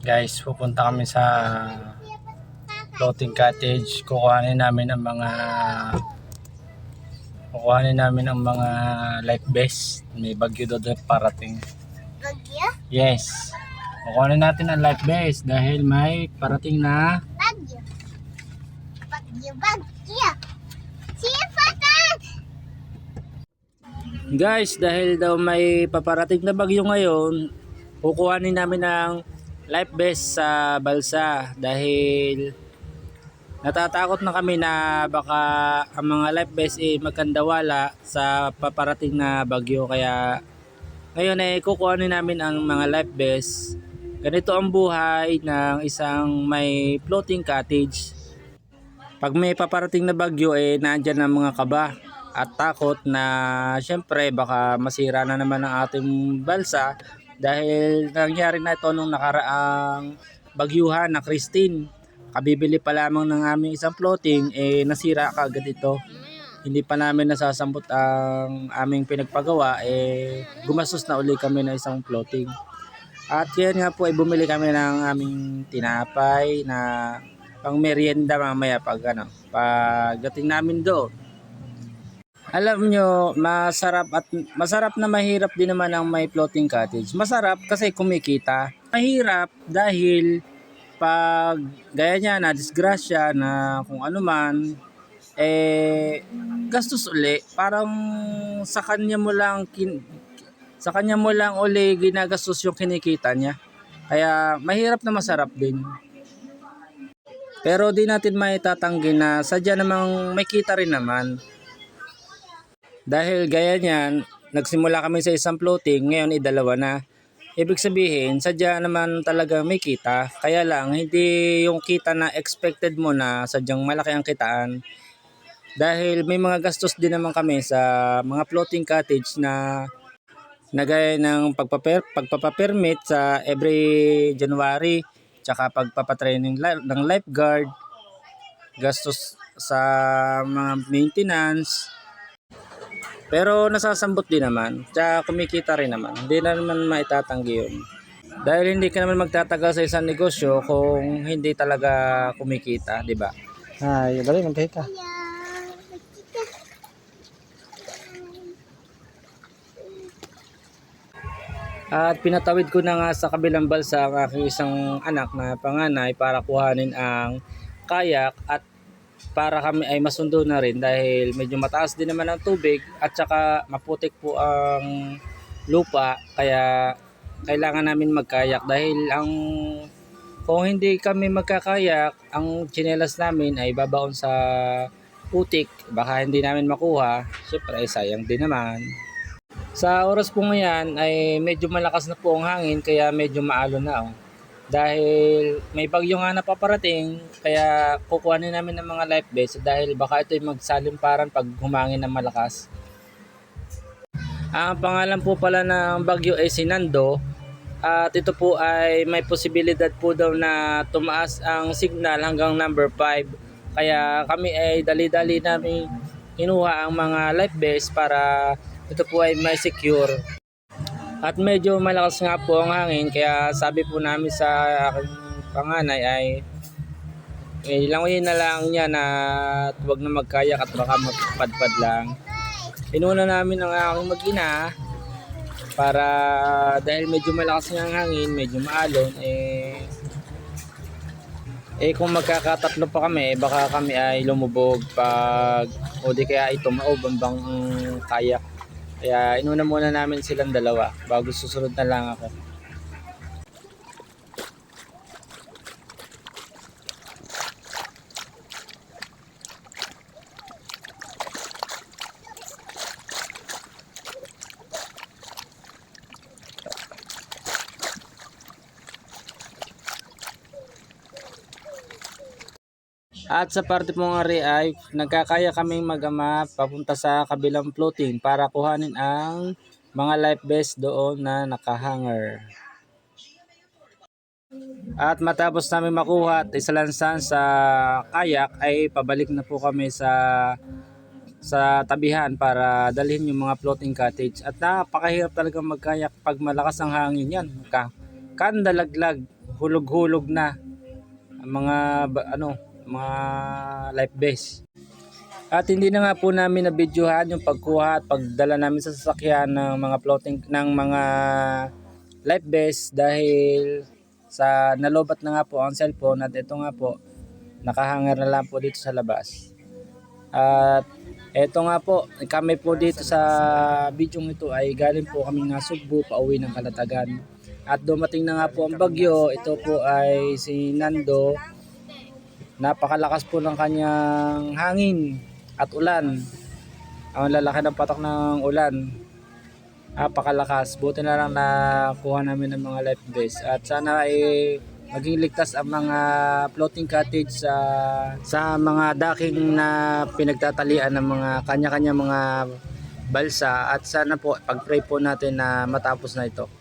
Guys, pupunta kami sa floating cottage. Kukuhanin namin ang mga kukuhanin namin ang mga life vest. May bagyo doon parating. Bagyo? Yes. Kukuhanin natin ang life vest dahil may parating na Bagyo. Bagyo, bagyo. Sipatan! Guys, dahil daw may paparating na bagyo ngayon, kukuhanin namin ang life vest sa balsa dahil natatakot na kami na baka ang mga life vest eh magkandawala sa paparating na bagyo kaya ngayon ay kukuhanin namin ang mga life vest. Ganito ang buhay ng isang may floating cottage. Pag may paparating na bagyo eh nandyan ang mga kaba at takot na syempre baka masira na naman ang ating balsa dahil nangyari na ito nung nakaraang bagyuhan na Christine. Kabibili pa lamang ng aming isang floating eh nasira kaagad ito. Hindi pa namin nasasambot ang aming pinagpagawa eh gumastos na uli kami ng isang floating. At yan nga po ay bumili kami ng aming tinapay na pang merienda mamaya pag ano, pagdating namin doon. Alam nyo, masarap at masarap na mahirap din naman ang may floating cottage. Masarap kasi kumikita. Mahirap dahil pag gaya niya na disgrasya na kung ano man eh gastos uli parang sa kanya mo lang kin, sa kanya mo lang uli ginagastos yung kinikita niya kaya mahirap na masarap din pero di natin maitatanggi na sadya namang may kita rin naman dahil gaya niyan, nagsimula kami sa isang floating, ngayon ay dalawa na. Ibig sabihin, sadya naman talaga may kita. Kaya lang, hindi yung kita na expected mo na sadyang malaki ang kitaan. Dahil may mga gastos din naman kami sa mga floating cottage na nagaya ng pagpaper, pagpapapermit sa every January, tsaka pagpapatraining ng lifeguard, gastos sa mga maintenance, pero nasasambot din naman. Tsaka kumikita rin naman. Hindi na naman maitatanggi yun. Dahil hindi ka naman magtatagal sa isang negosyo kung hindi talaga kumikita, di ba? Ay, dali magkita. At pinatawid ko na nga sa kabilang balsa ang aking isang anak na panganay para kuhanin ang kayak at para kami ay masundo na rin dahil medyo mataas din naman ang tubig at saka maputik po ang lupa. Kaya kailangan namin magkayak dahil ang kung hindi kami magkakayak ang tsinelas namin ay babaon sa putik. Baka hindi namin makuha. Syempre ay sayang din naman. Sa oras po ngayon ay medyo malakas na po ang hangin kaya medyo maalo na oh. Dahil may bagyo nga na paparating kaya kukuhanin namin ng mga life vests dahil baka ito'y magsalimparan pag humangin ng malakas. Ang pangalan po pala ng bagyo ay Sinando at ito po ay may posibilidad po daw na tumaas ang signal hanggang number 5. Kaya kami ay dali-dali namin kinuha ang mga life vests para ito po ay may secure. At medyo malakas nga po ang hangin kaya sabi po namin sa aking panganay ay eh, na lang niya na huwag na magkayak at baka magpadpad lang. Inuna namin ang aking mag-ina para dahil medyo malakas nga ang hangin, medyo maalon, eh eh kung magkakatatlo pa kami, eh, baka kami ay lumubog pag o di kaya ito maubambang ang kayak. Kaya inuna muna namin silang dalawa bago susunod na lang ako. At sa parte po nga rin ay nagkakaya kaming magama papunta sa kabilang floating para kuhanin ang mga life vest doon na nakahanger. At matapos namin makuha at isalansan sa kayak ay pabalik na po kami sa sa tabihan para dalhin yung mga floating cottage. At napakahirap talaga magkayak pag malakas ang hangin yan. Ka kandalaglag. hulog-hulog na ang mga ano, mga life vest. At hindi na nga po namin na videohan yung pagkuha at pagdala namin sa sasakyan ng mga floating ng mga life vest dahil sa nalobat na nga po ang cellphone at ito nga po nakahanger na lang po dito sa labas. At eto nga po, kami po dito sa video ito ay galing po kami nga Sugbo pauwi ng Kalatagan. At dumating na nga po ang bagyo, ito po ay si Nando. Napakalakas po ng kanyang hangin at ulan. Ang lalaki ng patok ng ulan. Napakalakas. Buti na lang nakuha namin ng mga life vest. At sana ay maging ligtas ang mga floating cottage sa sa mga docking na pinagtatalian ng mga kanya-kanya mga balsa at sana po pag-pray po natin na matapos na ito.